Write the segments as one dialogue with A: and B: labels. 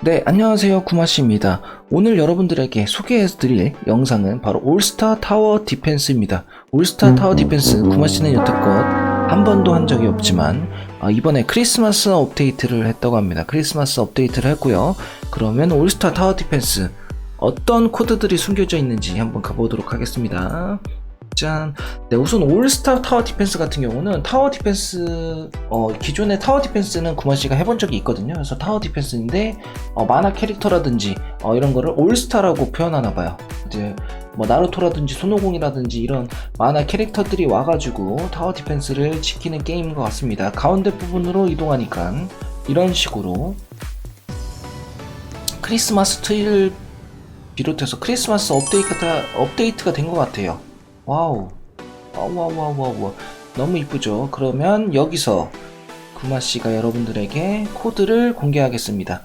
A: 네, 안녕하세요. 구마씨입니다. 오늘 여러분들에게 소개해드릴 영상은 바로 올스타 타워 디펜스입니다. 올스타 타워 디펜스 구마씨는 여태껏 한 번도 한 적이 없지만 아, 이번에 크리스마스 업데이트를 했다고 합니다. 크리스마스 업데이트를 했고요. 그러면 올스타 타워 디펜스 어떤 코드들이 숨겨져 있는지 한번 가보도록 하겠습니다. 짠. 네, 우선 올스타 타워 디펜스 같은 경우는 타워 디펜스, 어, 기존의 타워 디펜스는 구마 씨가 해본 적이 있거든요. 그래서 타워 디펜스인데, 어, 만화 캐릭터라든지, 어, 이런 거를 올스타라고 표현하나 봐요. 이제, 뭐, 나루토라든지, 손오공이라든지, 이런 만화 캐릭터들이 와가지고 타워 디펜스를 지키는 게임인 것 같습니다. 가운데 부분으로 이동하니까, 이런 식으로, 크리스마스 트리를 비롯해서 크리스마스 업데이트가, 업데이트가 된 것 같아요. 와우. 와우, 와우, 와우, 와우. 너무 이쁘죠? 그러면 여기서 구마 씨가 여러분들에게 코드를 공개하겠습니다.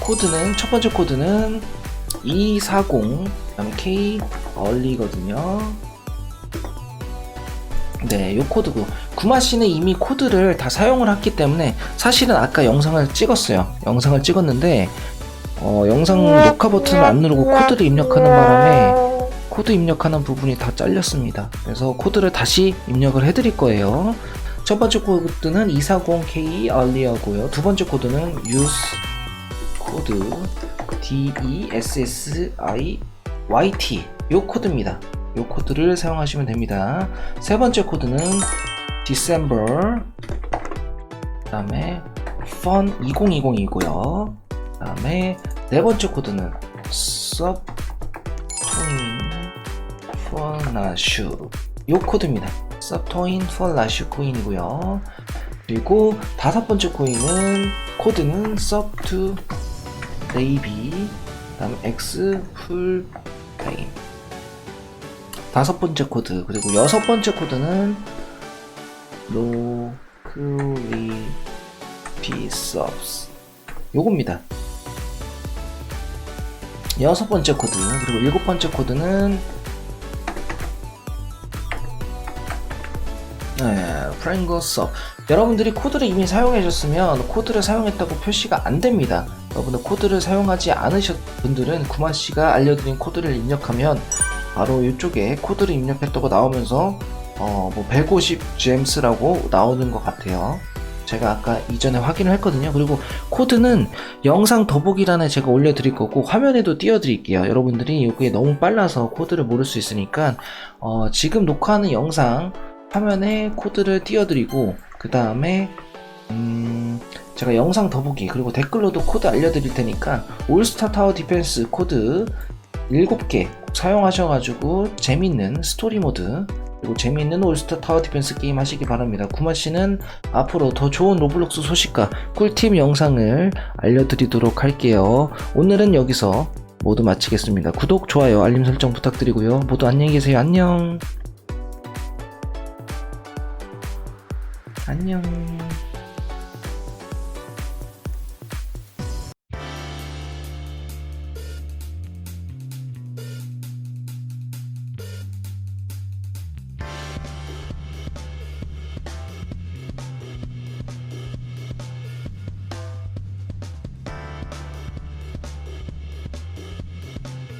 A: 코드는, 첫 번째 코드는 240, 그다음에 K 얼리거든요. 네, 요 코드고. 구마 씨는 이미 코드를 다 사용을 했기 때문에 사실은 아까 영상을 찍었어요. 영상을 찍었는데, 어, 영상 녹화 버튼을 안 누르고 코드를 입력하는 바람에 코드 입력하는 부분이 다 잘렸습니다. 그래서 코드를 다시 입력을 해드릴 거예요. 첫 번째 코드는 240K early어고요. 두 번째 코드는 use 코드 DESSIYT 요 코드입니다. 요 코드를 사용하시면 됩니다. 세 번째 코드는 December 그 다음에 fun 2020이고요. 그 다음에 네 번째 코드는 sub 폴라슈 요 코드입니다. 서토인 폴라슈 코인이고요. 그리고 다섯 번째 코인은 코드는 sub2 baby 그다음 x full pain 다섯 번째 코드 그리고 여섯 번째 코드는 locally subs 요겁니다. 여섯 번째 코드 그리고 일곱 번째 코드는 네, 프랭거서 여러분들이 코드를 이미 사용하셨으면 코드를 사용했다고 표시가 안 됩니다. 여러분들 코드를 사용하지 않으셨 분들은 구마 씨가 알려드린 코드를 입력하면 바로 이쪽에 코드를 입력했다고 나오면서 어 뭐 150 GMs라고 나오는 것 같아요. 제가 아까 이전에 확인을 했거든요. 그리고 코드는 영상 더보기란에 제가 올려드릴 거고 화면에도 띄워드릴게요. 여러분들이 여기에 너무 빨라서 코드를 모를 수 있으니까 어, 지금 녹화하는 영상 화면에 코드를 띄워드리고 그 다음에 음, 제가 영상 더보기 그리고 댓글로도 코드 알려드릴 테니까 올스타 타워 디펜스 코드 7개 사용하셔가지고 재밌는 스토리 모드 그리고 재미있는 올스타 타워 디펜스 게임 하시기 바랍니다. 구마 씨는 앞으로 더 좋은 로블록스 소식과 꿀팁 영상을 알려드리도록 할게요. 오늘은 여기서 모두 마치겠습니다. 구독, 좋아요, 알림 설정 부탁드리고요. 모두 안녕히 계세요. 안녕. 안녕.